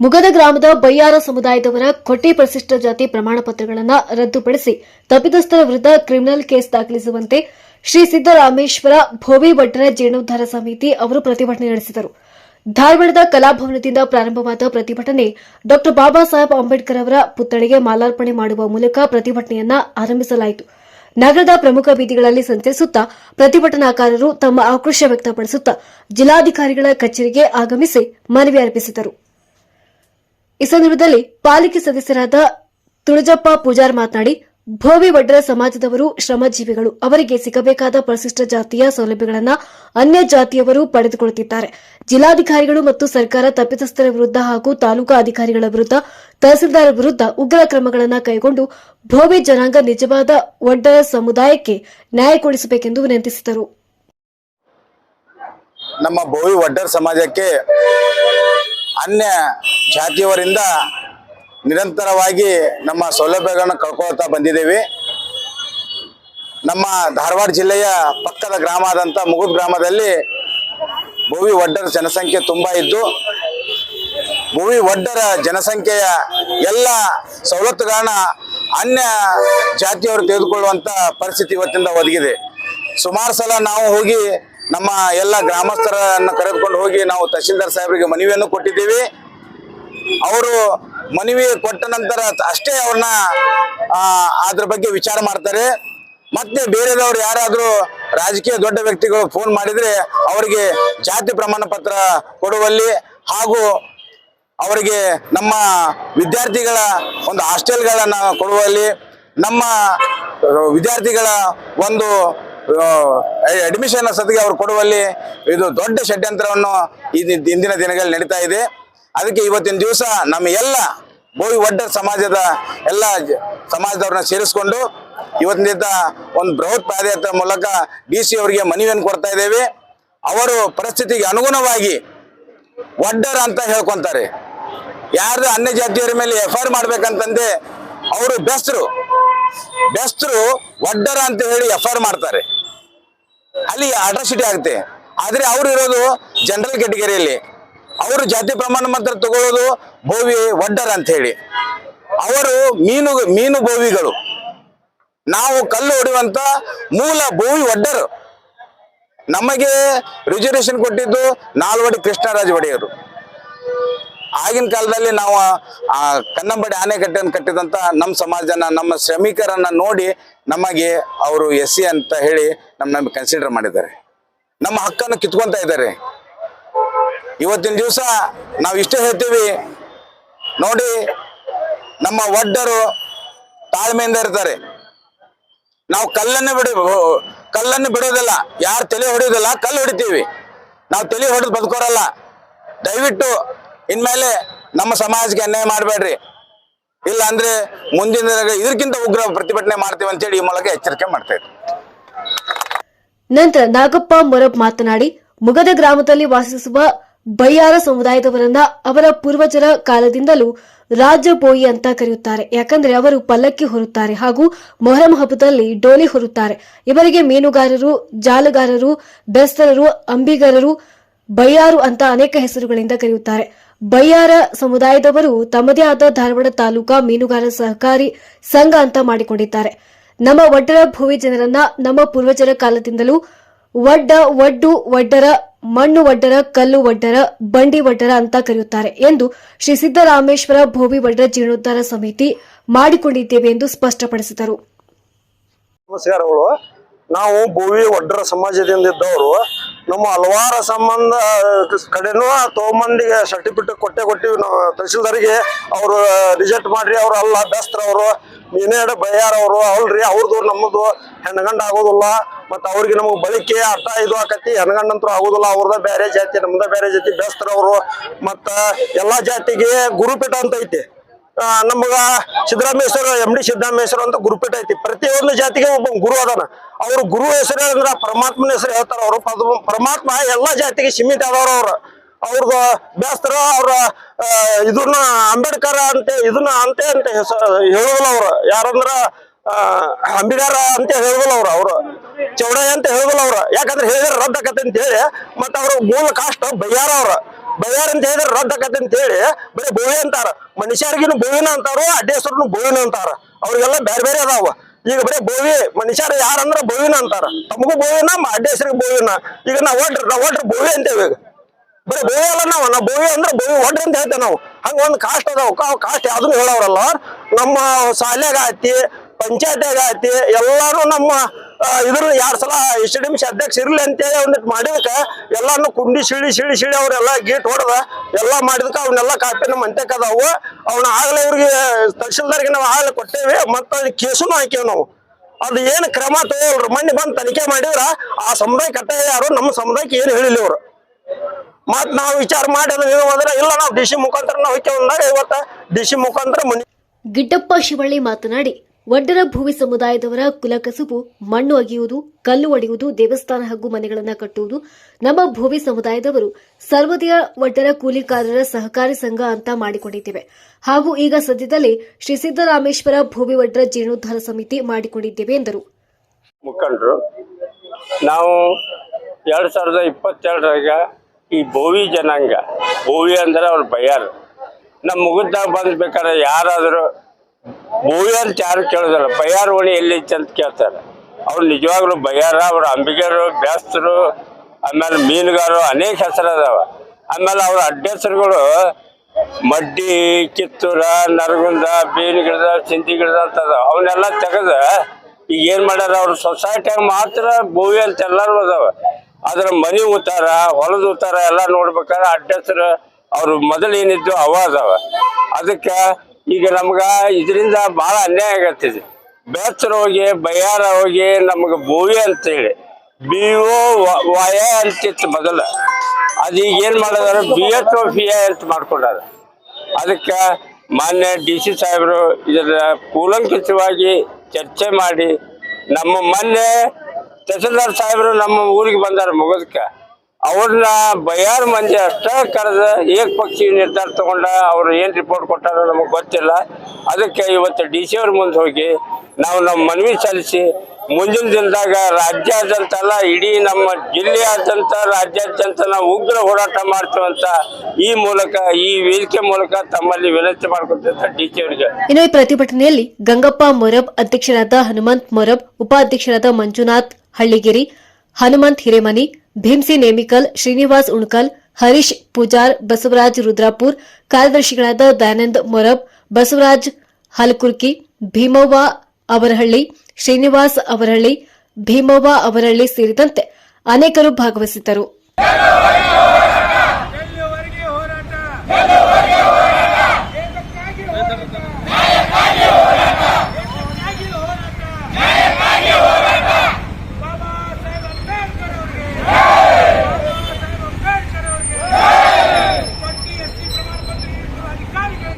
ಮುಗದ ಗ್ರಾಮದ ಬಯ್ಯಾರ ಸಮುದಾಯದವರ ಕೊಟ್ಟಿ ಪರಿಶಿಷ್ಟ ಜಾತಿ ಪ್ರಮಾಣ ಪತ್ರಗಳನ್ನು ರದ್ದುಪಡಿಸಿ ತಪ್ಪಿತಸ್ಥರ ವಿರುದ್ಧ ಕ್ರಿಮಿನಲ್ ಕೇಸ್ ದಾಖಲಿಸುವಂತೆ ಶ್ರೀ ಸಿದ್ದರಾಮೇಶ್ವರ ಭೋವಿ ಭಟ್ಟರ ಜೀರ್ಣೋದ್ಧಾರ ಸಮಿತಿ ಅವರು ಪ್ರತಿಭಟನೆ ನಡೆಸಿದರು. ಧಾರವಾಡದ ಕಲಾಭವನದಿಂದ ಪ್ರಾರಂಭವಾದ ಪ್ರತಿಭಟನೆ ಡಾ ಬಾಬಾ ಸಾಹೇಬ್ ಅಂಬೇಡ್ಕರ್ ಅವರ ಪುತ್ಥಳಿಗೆ ಮಾಲಾರ್ಪಣೆ ಮಾಡುವ ಮೂಲಕ ಪ್ರತಿಭಟನೆಯನ್ನ ಆರಂಭಿಸಲಾಯಿತು. ನಗರದ ಪ್ರಮುಖ ಬೀದಿಗಳಲ್ಲಿ ಸಂಚರಿಸುತ್ತಾ ಪ್ರತಿಭಟನಾಕಾರರು ತಮ್ಮ ಆಕ್ರೋಶ ವ್ಯಕ್ತಪಡಿಸುತ್ತಾ ಜಿಲ್ಲಾಧಿಕಾರಿಗಳ ಕಚೇರಿಗೆ ಆಗಮಿಸಿ ಮನವಿ ಅರ್ಪಿಸಿದರು. ಈ ಸಂದರ್ಭದಲ್ಲಿ ಪಾಲಿಕೆ ಸದಸ್ಯರಾದ ತುಳಜಪ್ಪ ಪೂಜಾರ್ ಮಾತನಾಡಿ, ಭೋವಿ ವಡ್ರ ಸಮಾಜದವರು ಶ್ರಮಜೀವಿಗಳು. ಅವರಿಗೆ ಸಿಗಬೇಕಾದ ಪರಿಶಿಷ್ಟ ಜಾತಿಯ ಸೌಲಭ್ಯಗಳನ್ನು ಅನ್ಯ ಜಾತಿಯವರು ಪಡೆದುಕೊಳ್ಳುತ್ತಿದ್ದಾರೆ. ಜಿಲ್ಲಾಧಿಕಾರಿಗಳು ಮತ್ತು ಸರ್ಕಾರ ತಪ್ಪಿತಸ್ಥರ ವಿರುದ್ಧ ಹಾಗೂ ತಾಲೂಕಾ ಅಧಿಕಾರಿಗಳ ವಿರುದ್ಧ ತಹಸೀಲ್ದಾರ್ ವಿರುದ್ಧ ಉಗ್ರ ಕ್ರಮಗಳನ್ನು ಕೈಗೊಂಡು ಭೋವಿ ಜನಾಂಗ ನಿಜವಾದ ಒಡ್ಡರ ಸಮುದಾಯಕ್ಕೆ ನ್ಯಾಯ ಕೊಡಿಸಬೇಕೆಂದು ವಿನಂತಿಸಿದರು. ನಮ್ಮ ಭೋವಿ ಒಡ್ಡರ್ ಸಮಾಜಕ್ಕೆ ಅನ್ಯ ಜಾತಿಯವರಿಂದ ನಿರಂತರವಾಗಿ ನಮ್ಮ ಸೌಲಭ್ಯಗಳನ್ನು ಕಳ್ಕೊಳ್ತಾ ಬಂದಿದ್ದೇವೆ. ನಮ್ಮ ಧಾರವಾಡ ಜಿಲ್ಲೆಯ ಪಕ್ಕದ ಗ್ರಾಮ ಆದಂಥ ಮುಗುದ್ ಗ್ರಾಮದಲ್ಲಿ ಭೂವಿ ಒಡ್ಡರ ಜನಸಂಖ್ಯೆ ತುಂಬ ಇದ್ದು, ಭೂವಿ ಒಡ್ಡರ ಜನಸಂಖ್ಯೆಯ ಎಲ್ಲ ಸವಲತ್ತುಗಳನ್ನ ಅನ್ಯ ಜಾತಿಯವರು ತೆಗೆದುಕೊಳ್ಳುವಂಥ ಪರಿಸ್ಥಿತಿ ಇವತ್ತಿಂದ ಒದಗಿದೆ. ಸುಮಾರು ಸಲ ನಾವು ಹೋಗಿ ನಮ್ಮ ಎಲ್ಲ ಗ್ರಾಮಸ್ಥರನ್ನು ಕರೆದುಕೊಂಡು ಹೋಗಿ ನಾವು ತಹಶೀಲ್ದಾರ್ ಸಾಹೇಬರಿಗೆ ಮನವಿಯನ್ನು ಕೊಟ್ಟಿದ್ದೀವಿ. ಅವರು ಮನವಿ ಕೊಟ್ಟ ನಂತರ ಅಷ್ಟೇ ಅವ್ರನ್ನ ಅದ್ರ ಬಗ್ಗೆ ವಿಚಾರ ಮಾಡ್ತಾರೆ. ಮತ್ತೆ ಬೇರೆದವ್ರು ಯಾರಾದರೂ ರಾಜಕೀಯ ದೊಡ್ಡ ವ್ಯಕ್ತಿಗಳು ಫೋನ್ ಮಾಡಿದರೆ ಅವರಿಗೆ ಜಾತಿ ಪ್ರಮಾಣ ಪತ್ರ ಕೊಡುವಲ್ಲಿ ಹಾಗೂ ಅವರಿಗೆ ನಮ್ಮ ವಿದ್ಯಾರ್ಥಿಗಳ ಒಂದು ಹಾಸ್ಟೆಲ್ಗಳನ್ನು ಕೊಡುವಲ್ಲಿ ನಮ್ಮ ವಿದ್ಯಾರ್ಥಿಗಳ ಒಂದು ಅಡ್ಮಿಷನ್ ಸತಿಗೆ ಅವರು ಕೊಡುವಲ್ಲಿ ಇದು ದೊಡ್ಡ ಷಡ್ಯಂತ್ರವನ್ನು ಇಂದಿನ ದಿನಗಳಲ್ಲಿ ನಡೀತಾ ಇದೆ. ಅದಕ್ಕೆ ಇವತ್ತಿನ ದಿವಸ ನಮ್ಮ ಎಲ್ಲ ಬೋವಿ ಒಡ್ಡ ಸಮಾಜದ ಎಲ್ಲ ಸಮಾಜದವ್ರನ್ನ ಸೇರಿಸ್ಕೊಂಡು ಇವತ್ತಿನಿಂದ ಒಂದು ಬೃಹತ್ ಪಾದಯಾತ್ರೆ ಮೂಲಕ ಡಿ ಸಿ ಅವರಿಗೆ ಮನವಿಯನ್ನು ಕೊಡ್ತಾ ಇದ್ದೇವೆ. ಅವರು ಪರಿಸ್ಥಿತಿಗೆ ಅನುಗುಣವಾಗಿ ಒಡ್ಡರ್ ಅಂತ ಹೇಳ್ಕೊಂತಾರೆ. ಯಾರ್ದು ಅನ್ಯ ಜಾತಿಯವರ ಮೇಲೆ ಎಫ್ ಐ ಮಾಡ್ಬೇಕಂತಂದೆ ಅವರು ಬೆಸ್ತರು. ಬೆಸ್ತರು ಒಡ್ಡರ ಅಂತ ಹೇಳಿ ಎಫ್ ಐ ಮಾಡ್ತಾರೆ. ಅಲ್ಲಿ ಅಟ್ರಾಸಿಟಿ ಆಗುತ್ತೆ. ಆದರೆ ಅವರು ಇರೋದು ಜನರಲ್ ಕೆಟಗರಿಯಲ್ಲಿ ಅವರು ಜಾತಿ ಪ್ರಮಾಣ ಪತ್ರ ತಗೊಳ್ಳೋದು ಬೋವಿ ಒಡ್ಡರ್ ಅಂತ ಹೇಳಿ. ಅವರು ಮೀನು ಮೀನು ಬೋವಿಗಳು. ನಾವು ಕಲ್ಲು ಹೊಡೆಯುವಂತ ಮೂಲ ಬೋವಿ ಒಡ್ಡರು. ನಮಗೆ ರಿಸರ್ವೇಶನ್ ಕೊಟ್ಟಿದ್ದು ನಾಲ್ವಡಿ ಕೃಷ್ಣರಾಜ ಒಡೆಯರು. ಆಗಿನ ಕಾಲದಲ್ಲಿ ನಾವು ಆ ಕನ್ನಂಬಡಿ ಆನೆಕಟ್ಟೆಯನ್ನು ಕಟ್ಟಿದಂತ ನಮ್ಮ ಸಮಾಜನ, ನಮ್ಮ ಶ್ರಮಿಕರನ್ನ ನೋಡಿ ನಮಗೆ ಅವರು ಎಸ್ ಸಿ ಅಂತ ಹೇಳಿ ನಮ್ಮ ಕನ್ಸಿಡರ್ ಮಾಡಿದ್ದಾರೆ. ನಮ್ಮ ಹಕ್ಕನ್ನು ಕಿತ್ಕೊಂತ ಇದ್ದಾರೆ. ಇವತ್ತಿನ ದಿವಸ ನಾವು ಇಷ್ಟೇ ಹೇಳ್ತೀವಿ, ನೋಡಿ ನಮ್ಮ ಒಡ್ಡರು ತಾಳ್ಮೆಯಿಂದ ಇರ್ತಾರೆ. ನಾವು ಕಲ್ಲನ್ನು ಬಿಡ, ಕಲ್ಲನ್ನು ಬಿಡೋದಿಲ್ಲ, ಯಾರು ತಲೆ ಹೊಡೆಯೋದಿಲ್ಲ, ಕಲ್ಲು ಹೊಡಿತೀವಿ. ನಾವು ತಲೆ ಹೊಡೆದು ಬದುಕೋರಲ್ಲ. ದಯವಿಟ್ಟು ಇನ್ಮೇಲೆ ನಮ್ಮ ಸಮಾಜಕ್ಕೆ ಅನ್ಯಾಯ ಮಾಡಬೇಡ್ರಿ. ಇಲ್ಲ ಅಂದ್ರೆ ಮುಂದಿನ ಇದಕ್ಕಿಂತ ಉಗ್ರ ಪ್ರತಿಭಟನೆ ಮಾಡ್ತೀವಿ ಅಂತೇಳಿ ಈ ಮೂಲಕ ಎಚ್ಚರಿಕೆ ಮಾಡ್ತಾ ನಂತರ ನಾಗಪ್ಪ ಮೊರಬ್ ಮಾತನಾಡಿ, ಮುಗದ ಗ್ರಾಮದಲ್ಲಿ ವಾಸಿಸುವ ಬಯ್ಯಾರ ಸಮುದಾಯದವರನ್ನ ಅವರ ಪೂರ್ವಜರ ಕಾಲದಿಂದಲೂ ರಾಜಬೋಯಿ ಅಂತ ಕರೆಯುತ್ತಾರೆ. ಯಾಕಂದ್ರೆ ಅವರು ಪಲ್ಲಕ್ಕಿ ಹೊರುತ್ತಾರೆ ಹಾಗೂ ಮೊಹರಂ ಹಬ್ಬದಲ್ಲಿ ಡೋಲಿ ಹೊರುತ್ತಾರೆ. ಇವರಿಗೆ ಮೀನುಗಾರರು, ಜಾಲಗಾರರು, ಬೆಸ್ತರರು, ಅಂಬಿಗರರು ಬಯ್ಯಾರು ಅಂತ ಅನೇಕ ಹೆಸರುಗಳಿಂದ ಕರೆಯುತ್ತಾರೆ. ಬಯ್ಯಾರ ಸಮುದಾಯದವರು ತಮ್ಮದೇ ಆದ ಧಾರವಾಡ ತಾಲೂಕಾ ಮೀನುಗಾರ ಸಹಕಾರಿ ಸಂಘ ಅಂತ ಮಾಡಿಕೊಂಡಿದ್ದಾರೆ. ನಮ್ಮ ಒಡ್ಡರ ಭೂವಿ ಜನರನ್ನ ನಮ್ಮ ಪೂರ್ವಜರ ಕಾಲದಿಂದಲೂ ಒಡ್ಡ ಒಡ್ಡು ಒಡ್ಡರ ಮಣ್ಣು ಒಡ್ಡರ ಕಲ್ಲು ಒಡ್ಡರ ಬಂಡಿ ಒಡ್ಡರ ಅಂತ ಕರೆಯುತ್ತಾರೆ ಎಂದು ಶ್ರೀ ಸಿದ್ದರಾಮೇಶ್ವರ ಭೋವಿ ಒಡ್ಡರ ಜೀರ್ಣೋದ್ಧಾರ ಸಮಿತಿ ಮಾಡಿಕೊಂಡಿದ್ದೇವೆ ಎಂದು ಸ್ಪಷ್ಟಪಡಿಸಿದರು. ನಮಸ್ಕಾರಗಳು. ನಾವು ಭೂವಿ ಒಡ್ಡರ ಸಮಾಜದಿಂದ ಇದ್ದವರು ನಮ್ಮ ಹಲವಾರು ಸಂಬಂಧ ಕಡೆನೂ ತಗೊಂಬಂದಿಗೆ ಸರ್ಟಿಫಿಕೇಟ್ ಕೊಟ್ಟೆ ಕೊಟ್ಟಿವಿ ನಾವು ತಹಸೀಲ್ದಾರಿಗೆ ಅವರು ರಿಜೆಕ್ಟ್ ಮಾಡ್ರಿ, ಅವರು ಅಲ್ಲ ಅವರು ಮೀನೇಡ ಬಯ್ಯಾರವರು ಅಲ್ರಿ ಅವ್ರದ್ದು ನಮ್ಮದು ಹೆಣ್ಣಗಂಡ ಆಗೋದಿಲ್ಲ. ಮತ್ತು ಅವ್ರಿಗೆ ನಮಗೆ ಬಳಿಕೆ ಅರ್ಥ ಇದು ಆಕತಿ ಹೆಣ್ಗಂಡಂತೂ ಆಗೋದಿಲ್ಲ, ಅವ್ರದ ಬೇರೆ ಜಾತಿ, ನಮ್ದ ಬೇರೆ ಜಾತಿ ಬೆಸ್ತ್ರ ಅವರು ಮತ್ತು ಎಲ್ಲ ಜಾತಿಗೆ ಗುರುಪೀಠ ಅಂತ ಐತಿ. ನಮಗ ಸಿದ್ದರಾಮೇಶ್ವರ ಎಂ ಡಿ ಸಿದ್ದರಾಮೇಶ್ವರ ಅಂತ ಗುರುಪೀಠ ಐತಿ. ಪ್ರತಿಯೊಂದು ಜಾತಿಗೆ ಒಬ್ಬ ಗುರು ಅದಾನ. ಅವ್ರ ಗುರು ಹೆಸರು ಅಂದ್ರೆ ಪರಮಾತ್ಮನ ಹೆಸರು ಹೇಳ್ತಾರ ಅವರು. ಪರಮಾತ್ಮ ಎಲ್ಲಾ ಜಾತಿಗೆ ಸೀಮಿತ ಆದವ್ರ ಅವ್ರ. ಅವ್ರದ್ದು ಬೇಸ್ತರ ಅವ್ರ ಇದನ್ನ ಅಂಬೇಡ್ಕರ್ ಅಂತ, ಇದನ್ನ ಅಂತೆ ಅಂತ ಹೇಳುವಲ್ಲ ಅವ್ರ. ಯಾರಂದ್ರ ಅಂಬಿಗಾರ ಅಂತ ಹೇಳುದಿಲ್ಲ ಅವ್ರ. ಅವ್ರು ಚೌಡಯ್ಯ ಅಂತ ಹೇಳುದಿಲ್ಲ ಅವ್ರ. ಯಾಕಂದ್ರೆ ಹೇಳಿದ್ರೆ ರದ್ದಾಕತ್ತೆ ಅಂತ ಹೇಳಿ, ಮತ್ತ ಅವ್ರ ಮೂಲ ಕಾಸ್ಟ್ ಬಯ್ಯಾರ ಅವ್ರ. ಬಯ್ಯಾರ ಅಂತ ಹೇಳಿದ್ರೆ ರೊಡ್ಡ ಕತೆ ಅಂತ ಹೇಳಿ ಬರೀ ಬೋವಿ ಅಂತಾರ. ಮನುಷ್ಯರಿಗಿನ ಬೋವಿನ ಅಂತಾರ ಅಡ್ಡೇಶ್ವರನು ಬೋವಿನ ಅಂತಾರ. ಅವ್ರಿಗೆಲ್ಲ ಬೇರೆ ಬೇರೆ ಅದಾವ. ಈಗ ಬರೀ ಬೋವಿ ಮನುಷ್ಯರು ಯಾರಂದ್ರ ಬೋವಿನ ಅಂತಾರ. ತಮಗೂ ಬೋವಿನ ಅಡ್ಡೇಶ್ವರಿಗೆ ಬೋವಿನ ಈಗ ನಾವು ಒಡ್ರ ನಾವು ಒಡ್ರ ಬೋವಿ ಅಂತೇವೆ ಈಗ. ಬರೀ ಬೋವಿ ಅಲ್ಲ ನಾವು ನಾವು ಬೋವಿ ಅಂದ್ರೆ ಬೋವಿ ಒಡ್ರಿ ಅಂತ ಹೇಳ್ತೇವೆ ನಾವು. ಹಂಗ ಒಂದು ಕಾಸ್ಟ್ ಅದಾವ. ಕಾಸ್ಟ್ ಯಾವ್ದನ್ನು ಹೇಳೋರಲ್ಲ ನಮ್ಮ ಶಾಲ್ಯಾಗ ಆತಿ ಪಂಚಾಯತ್ಯಾಗ ಎಲ್ಲರೂ ಎಲ್ಲಾರು ನಮ್ಮ ಇದ್ರ ಎರಡ್ ಸಲ ಎಸ್ ಡಿ ಅಧ್ಯಕ್ಷ ಇರ್ಲಿ ಅಂತೇಳಿ ಒಂದಿಟ್ಟು ಮಾಡಿದಕ್ಕ ಎಲ್ಲಾನು ಕುಂಡಿ ಸಿಳಿ ಸಿಳಿ ಸಿಳಿ ಅವ್ರೆಲ್ಲ ಗೇಟ್ ಹೊಡೆದ ಎಲ್ಲ ಮಾಡಿದಕ್ಕ ಅವನ್ನೆಲ್ಲ ಕಾಪಿ ನಮ್ಮ ಅದಾವು ಅವನ ಆಗ್ಲೇ ಇವ್ರಿಗೆ ತಹಶೀಲ್ದಾರ್ಗೆ ನಾವು ಆಗ್ಲೇ ಕೊಟ್ಟೇವಿ, ಮತ್ತೆ ಕೇಸುನು ಹಾಕೇವಿ ನಾವು. ಅದು ಏನು ಕ್ರಮ ತಗೋಲ್ರಿ ಮಣ್ಣಿ ಬಂದು ತನಿಖೆ ಮಾಡಿದ್ರ ಆ ಸಮುದಾಯ ಕಟ್ಟ ಯಾರು, ನಮ್ಮ ಸಮುದಾಯಕ್ಕೆ ಏನು ಹೇಳಿಲ್ಲ ಇವ್ರು. ಮತ್ ನಾವು ವಿಚಾರ ಮಾಡಿ ಅಂದ್ರೆ ಇಲ್ಲ ನಾವು ಡಿ ಸಿ ಮುಖಾಂತರ ನಾವು ಇವತ್ತ ಡಿ ಸಿ ಮುಖಾಂತರ ಮನಿ ಗಿಡ್ಡಪ್ಪ ಶಿವಳ್ಳಿ ಮಾತನಾಡಿ ವಡ್ಡರ ಭೂಮಿ ಸಮುದಾಯದವರ ಕುಲಕಸುಬು, ಮಣ್ಣು ಅಗೆಯುವುದು, ಕಲ್ಲು ಒಡೆಯುವುದು, ದೇವಸ್ಥಾನ ಹಾಗೂ ಮನೆಗಳನ್ನು ಕಟ್ಟುವುದು, ನಮ್ಮ ಭೂಮಿ ಸಮುದಾಯದವರು ಸರ್ವದಯ ವಡ್ಡರ ಕೂಲಿಕಾರರ ಸಹಕಾರಿ ಸಂಘ ಅಂತ ಮಾಡಿಕೊಂಡಿದ್ದೇವೆ. ಹಾಗೂ ಈಗ ಸದ್ಯದಲ್ಲಿ ಶ್ರೀ ಸಿದ್ದರಾಮೇಶ್ವರ ಭೂಮಿ ವಡ್ಡರ ಜೀರ್ಣೋದ್ಧಾರ ಸಮಿತಿ ಮಾಡಿಕೊಂಡಿದ್ದೇವೆ ಎಂದರು. ಮುಖಂಡರು, ನಾವು ಎರಡು ಸಾವಿರದ ಇಪ್ಪತ್ತೆರಡರಾಗ ಈ ಭೂವಿ ಜನಾಂಗ, ಭೂವಿ ಅಂದ್ರೆ ಅವ್ರ ಬಯ್ಯಾರು ನಮ್ಮ ಮುಗಿದ್ದಾಗ ಬಂದ್ಬೇಕಾದ್ರೆ ಯಾರಾದರೂ ಬೋವಿ ಅಂತ ಯಾರು ಕೇಳೋದಿಲ್ಲ. ಬಯ್ಯಾರ ಓಣಿ ಎಲ್ಲಿತ್ತು ಅಂತ ಕೇಳ್ತಾರೆ. ಅವ್ರು ನಿಜವಾಗ್ಲೂ ಬಯ್ಯಾರ, ಅವ್ರು ಅಂಬಿಗರು ಬ್ಯಾಸ್ತರು ಆಮೇಲೆ ಮೀನುಗಾರರು ಅನೇಕ ಹೆಸರು ಅದಾವ ಆಮೇಲೆ ಅವ್ರ ಅಡ್ಡೆಸರುಗಳು ಮಡ್ಡಿ, ಕಿತ್ತೂರ, ನರಗುಂದ ಬೀನ್ ಗಿಡದ ಚಿಂತಿ ಗಿಡದ ಅಂತ ಅದಾವ. ಅವನ್ನೆಲ್ಲ ತೆಗೆದ ಈಗ ಏನ್ ಮಾಡ್ಯಾರ ಅವ್ರ ಸೊಸೈಟಿಯಾಗ ಮಾತ್ರ ಭೂವಿ ಅಂತ ಎಲ್ಲಾರು ಅದಾವ ಅದ್ರ ಮನಿ ಉತ್ತಾರ, ಹೊಲದ ಉತ್ತಾರ ಎಲ್ಲ ನೋಡ್ಬೇಕಾದ್ರೆ ಅಡ್ಡೆಸರು ಅವ್ರು ಮೊದಲು ಏನಿದ್ದು ಅವ ಅದಾವ. ಅದಕ್ಕೆ ಈಗ ನಮ್ಗ ಇದರಿಂದ ಬಹಳ ಅನ್ಯಾಯ ಆಗತ್ತಿದೆ ಬೇಸರ ಹೋಗಿ, ಬಯ್ಯಾರ ಹೋಗಿ ನಮ್ಗೆ ಅಂತ ಅಂತೇಳಿ. ಬಿ ಒ ವಯ ಅಂತಿತ್ತು ಮೊದಲ. ಈಗ ಏನ್ ಮಾಡಿದಾರೆ? ಬಿ ಎಚ್ ಓ ಪಿ ಅಂತ ಮಾಡ್ಕೊಂಡಾರ. ಅದಕ್ಕೆ ಮಾನ್ಯ ಡಿ ಸಿ ಸಾಹೇಬರು ಇದರ ಕೂಲಂಕಿತವಾಗಿ ಚರ್ಚೆ ಮಾಡಿ ನಮ್ಮ ಮೊನ್ನೆ ತಹಸೀಲ್ದಾರ್ ಸಾಹೇಬರು ನಮ್ಮ ಊರಿಗೆ ಬಂದಾರ ಮುಗದಕ್ಕೆ ಅವ್ರನ್ನ ಬಯಾರ್ ಮಂದಿ ಅಷ್ಟ ಕರೆದ ಏಕಪಕ್ಷಿ ನಿರ್ಧಾರ ತಗೊಂಡ ಅವ್ರು ಏನ್ ರಿಪೋರ್ಟ್ ಕೊಟ್ಟಾರ ನಮಗೆ ಗೊತ್ತಿಲ್ಲ. ಅದಕ್ಕೆ ಇವತ್ತು ಡಿ ಸಿ ಅವ್ರ ಮುಂದೆ ಹೋಗಿ ನಾವು ನಮ್ಮ ಮನವಿ ಸಲ್ಲಿಸಿ ಮುಂದಿನ ದಿನದಾಗ ರಾಜ್ಯಾದ್ಯಂತ ಅಲ್ಲ ಇಡೀ ನಮ್ಮ ಜಿಲ್ಲೆಯಾದ್ಯಂತ ರಾಜ್ಯಾದ್ಯಂತ ನಾವು ಉಗ್ರ ಹೋರಾಟ ಮಾಡ್ತೀವಂತ ಈ ಮೂಲಕ, ಈ ವೇದಿಕೆ ಮೂಲಕ ತಮ್ಮಲ್ಲಿ ವಿನಂತಿ ಮಾಡ್ಕೊತ ಡಿ ಸಿ ಅವರಿಗೆ. ಇನ್ನು ಈ ಪ್ರತಿಭಟನೆಯಲ್ಲಿ ಗಂಗಪ್ಪ ಮೊರಬ್ ಅಧ್ಯಕ್ಷರಾದ ಹನುಮಂತ್ ಮೊರಬ್, ಉಪಾಧ್ಯಕ್ಷರಾದ ಮಂಜುನಾಥ್ ಹಳ್ಳಿಗಿರಿ, ಹನುಮಂತ್ ಹಿರೇಮನಿ ಭೀಮ್ಸಿ ನೇಮಿಕಲ್, ಶ್ರೀನಿವಾಸ್ ಉಣ್ಕಲ್, ಹರೀಶ್ ಪೂಜಾರ್, ಬಸವರಾಜ್ ರುದ್ರಾಪುರ್, ಕಾರ್ಯದರ್ಶಿಗಳಾದ ದಯಾನಂದ್ ಮೊರಬ್, ಬಸವರಾಜ್ ಹಲಕುರ್ಕಿ, ಭೀಮವ್ವ ಅವರಹಳ್ಳಿ, ಶ್ರೀನಿವಾಸ್ ಅವರಹಳ್ಳಿ, ಭೀಮವ್ವ ಅವರಹಳ್ಳಿ ಸೇರಿದಂತೆ ಅನೇಕರು ಭಾಗವಹಿಸಿದ್ದರು.